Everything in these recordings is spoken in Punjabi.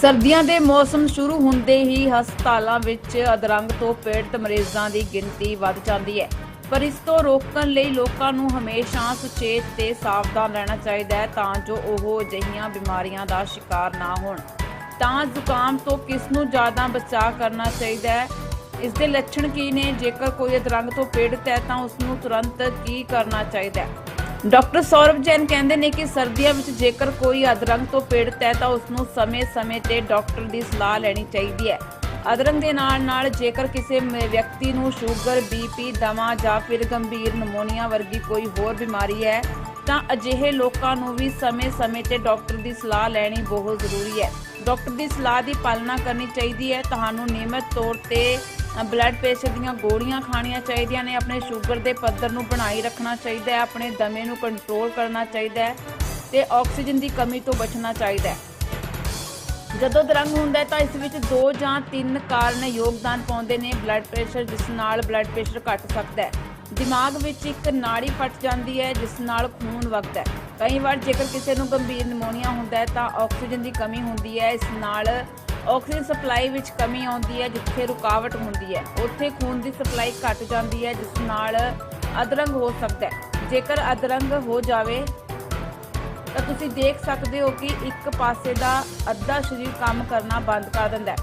ਸਰਦੀਆਂ ਦੇ ਮੌਸਮ ਸ਼ੁਰੂ ਹੁੰਦੇ ਹੀ ਹਸਪਤਾਲਾਂ ਵਿੱਚ ਅਧਰੰਗ ਤੋਂ ਪੀੜਤ ਮਰੀਜ਼ਾਂ ਦੀ ਗਿਣਤੀ ਵੱਧ ਜਾਂਦੀ ਹੈ। ਪਰ ਇਸ ਤੋਂ ਰੋਕਣ ਲਈ ਲੋਕਾਂ ਨੂੰ ਹਮੇਸ਼ਾ ਸੁਚੇਤ ਤੇ ਸਾਵਧਾਨ ਰਹਿਣਾ ਚਾਹੀਦਾ ਹੈ ਤਾਂ ਜੋ ਉਹ ਅਜਿਹੀਆਂ ਬਿਮਾਰੀਆਂ ਦਾ ਸ਼ਿਕਾਰ ਨਾ ਹੋਣ। ਤਾਂ ਜ਼ੁਕਾਮ ਤੋਂ ਕਿਸ ਨੂੰ ਜ਼ਿਆਦਾ ਬਚਾਅ ਕਰਨਾ ਚਾਹੀਦਾ ਹੈ? ਇਸ ਦੇ ਲੱਛਣ ਕੀ ਨੇ? ਜੇਕਰ ਕੋਈ ਅਧਰੰਗ ਤੋਂ ਪੀੜਤ ਹੈ ਤਾਂ ਉਸ ਨੂੰ ਤੁਰੰਤ ਕੀ ਕਰਨਾ ਚਾਹੀਦਾ ਹੈ? ਡਾਕਟਰ ਸੌਰਵ ਜੈਨ ਕਹਿੰਦੇ ਨੇ ਕਿ ਸਰਦੀਆਂ ਵਿੱਚ ਜੇਕਰ ਕੋਈ ਅਦਰੰਗ ਤੋਂ ਪੀੜਤ ਹੈ ਤਾਂ ਉਸ ਨੂੰ ਸਮੇਂ-ਸਮੇਂ ਤੇ ਡਾਕਟਰ ਦੀ ਸਲਾਹ ਲੈਣੀ ਚਾਹੀਦੀ ਹੈ। ਅਦਰੰਗ ਦੇ ਨਾਲ ਨਾਲ ਜੇਕਰ ਕਿਸੇ ਵਿਅਕਤੀ ਨੂੰ ਸ਼ੂਗਰ ਬੀਪੀ ਦਮਾ ਜਾਂ ਫਿਰ ਗੰਭੀਰ ਨਮੋਨੀਆ ਵਰਗੀ ਕੋਈ ਹੋਰ ਬਿਮਾਰੀ ਹੈ, ਤਾਂ ਅਜਿਹੇ ਲੋਕਾਂ ਨੂੰ ਵੀ ਸਮੇਂ-ਸਮੇਂ ਤੇ ਡਾਕਟਰ ਦੀ ਸਲਾਹ ਲੈਣੀ ਬਹੁਤ ਜ਼ਰੂਰੀ ਹੈ। ਡਾਕਟਰ ਦੀ ਸਲਾਹ ਦੀ ਪਾਲਣਾ ਕਰਨੀ ਚਾਹੀਦੀ ਹੈ। ਤੁਹਾਨੂੰ ਨਿਯਮਿਤ ਤੌਰ ਤੇ ਬਲੱਡ ਪ੍ਰੈਸ਼ਰ ਦੀਆਂ ਗੋਲੀਆਂ ਖਾਣੀਆਂ ਚਾਹੀਦੀਆਂ ਨੇ, ਆਪਣੇ ਸ਼ੂਗਰ ਦੇ ਪੱਧਰ ਨੂੰ ਬਣਾਈ ਰੱਖਣਾ ਚਾਹੀਦਾ ਹੈ, ਆਪਣੇ ਦਮੇ ਨੂੰ ਕੰਟਰੋਲ ਕਰਨਾ ਚਾਹੀਦਾ ਹੈ ਤੇ ਆਕਸੀਜਨ ਦੀ ਕਮੀ ਤੋਂ ਬਚਣਾ ਚਾਹੀਦਾ ਹੈ। ਜਦੋਂ ਦਰੰਗ ਹੁੰਦਾ ਹੈ ਤਾਂ ਇਸ ਵਿੱਚ ਦੋ ਜਾਂ ਤਿੰਨ ਕਾਰਨ ਯੋਗਦਾਨ ਪਾਉਂਦੇ ਨੇ ਬਲੱਡ ਪ੍ਰੈਸ਼ਰ ਜਿਸ ਨਾਲ ਬਲੱਡ ਪ੍ਰੈਸ਼ਰ ਘਟ ਸਕਦਾ ਹੈ। ਦਿਮਾਗ ਵਿੱਚ ਇੱਕ ਨਾੜੀ ਫਟ ਜਾਂਦੀ ਹੈ, ਜਿਸ ਨਾਲ ਖੂਨ ਵਗਦਾ ਹੈ। ਕਈ ਵਾਰ ਜੇਕਰ ਕਿਸੇ ਨੂੰ ਗੰਭੀਰ ਨਿਮੋਨੀਆ ਹੁੰਦਾ ਹੈ ਤਾਂ ਆਕਸੀਜਨ ਦੀ ਕਮੀ ਹੁੰਦੀ ਹੈ, ਇਸ ਨਾਲ ਆਕਸੀਜਨ ਸਪਲਾਈ ਵਿੱਚ ਕਮੀ ਆਉਂਦੀ ਹੈ, ਜਿੱਥੇ ਰੁਕਾਵਟ ਹੁੰਦੀ ਹੈ। ਉੱਥੇ ਖੂਨ ਦੀ ਸਪਲਾਈ ਘਟ ਜਾਂਦੀ ਹੈ, ਜਿਸ ਨਾਲ ਅਧਰੰਗ ਹੋ ਸਕਦਾ ਹੈ। ਜੇਕਰ ਅਧਰੰਗ ਹੋ ਜਾਵੇ, ਤਾਂ ਤੁਸੀਂ ਦੇਖ ਸਕਦੇ ਹੋ ਕਿ ਇੱਕ ਪਾਸੇ ਦਾ ਅੱਧਾ ਸਰੀਰ ਕੰਮ ਕਰਨਾ ਬੰਦ ਕਰ ਦਿੰਦਾ ਹੈ।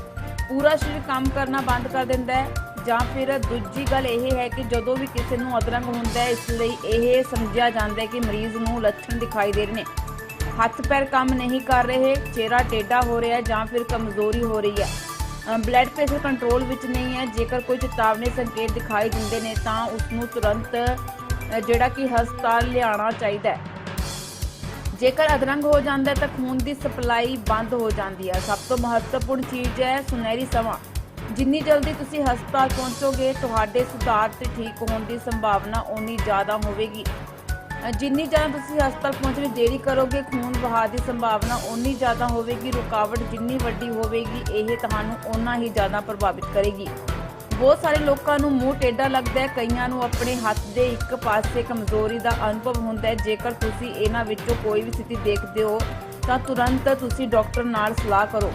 ਪੂਰਾ ਸਰੀਰ ਕੰਮ ਕਰਨਾ ਬੰਦ ਕਰ ਦਿੰਦਾ ਹੈ, ਜਾਂ ਫਿਰ ਦੂਜੀ ਗੱਲ ਇਹ ਹੈ ਕਿ ਜਦੋਂ ਵੀ ਕਿਸੇ ਨੂੰ ਅਧਰੰਗ ਹੁੰਦਾ ਹੈ, ਇਸ ਲਈ ਇਹ ਸਮਝਿਆ ਜਾਂਦਾ ਹੈ ਕਿ ਮਰੀਜ਼ ਨੂੰ ਲੱਛਣ ਦਿਖਾਈ ਦੇ ਰਹੇ ਨੇ। ਹੱਥ ਪੈਰ ਕੰਮ ਨਹੀਂ ਕਰ ਰਹੇ, ਚਿਹਰਾ ਟੇਢਾ ਹੋ ਰਿਹਾ, ਜਾਂ ਫਿਰ ਕਮਜ਼ੋਰੀ ਹੋ ਰਹੀ ਹੈ। ਬਲੱਡ ਪ੍ਰੈਸ਼ਰ ਕੰਟਰੋਲ ਵਿੱਚ ਨਹੀਂ ਹੈ, ਜੇਕਰ ਕੋਈ ਚੇਤਾਵਨੀ ਸੰਕੇਤ ਦਿਖਾਈ ਦਿੰਦੇ ਨੇ, ਤਾਂ ਉਸ ਨੂੰ ਤੁਰੰਤ ਜਿਹੜਾ ਕਿ ਹਸਪਤਾਲ ਲਿਆਉਣਾ ਚਾਹੀਦਾ ਹੈ। ਜੇਕਰ ਅਧਰੰਗ ਹੋ ਜਾਂਦਾ ਤਾਂ ਖੂਨ ਦੀ ਸਪਲਾਈ ਬੰਦ ਹੋ ਜਾਂਦੀ ਹੈ। ਸਭ ਤੋਂ ਮਹੱਤਵਪੂਰਨ ਚੀਜ਼ ਹੈ ਸੁਨਹਿਰੀ ਸਮਾਂ। ਜਿੰਨੀ ਜਲਦੀ ਤੁਸੀਂ ਹਸਪਤਾਲ ਪਹੁੰਚੋਗੇ, ਤੁਹਾਡੇ ਸੁਧਾਰ ਤੇ ਠੀਕ ਹੋਣ ਦੀ ਸੰਭਾਵਨਾ ਓਨੀ ਜ਼ਿਆਦਾ ਹੋਵੇਗੀ। ਜਿੰਨੀ ਜ਼ਿਆਦਾ ਤੁਸੀਂ ਹਸਪਤਾਲ ਪਹੁੰਚਣ ਦੀ ਦੇਰੀ ਕਰੋਗੇ, ਖੂਨ ਵਹਾਅ ਦੀ ਸੰਭਾਵਨਾ ਓਨੀ ਜ਼ਿਆਦਾ ਹੋਵੇਗੀ, ਰੁਕਾਵਟ ਜਿੰਨੀ ਵੱਡੀ ਹੋਵੇਗੀ, ਇਹ ਤੁਹਾਨੂੰ ਓਨਾ ਹੀ ਜ਼ਿਆਦਾ ਪ੍ਰਭਾਵਿਤ ਕਰੇਗੀ। ਬਹੁਤ ਸਾਰੇ ਲੋਕਾਂ ਨੂੰ ਮੂੰਹ ਟੇਢਾ ਲੱਗਦਾ ਹੈ, ਕਈਆਂ ਨੂੰ ਆਪਣੇ ਹੱਥ ਦੇ ਇੱਕ ਪਾਸੇ ਕਮਜ਼ੋਰੀ ਦਾ ਅਨੁਭਵ ਹੁੰਦਾ ਹੈ। ਜੇਕਰ ਤੁਸੀਂ ਇਹਨਾਂ ਵਿੱਚੋਂ ਕੋਈ ਵੀ ਸਥਿਤੀ ਦੇਖਦੇ ਹੋ, ਤਾਂ ਤੁਰੰਤ ਤੁਸੀਂ ਡਾਕਟਰ ਨਾਲ ਸਲਾਹ ਕਰੋ।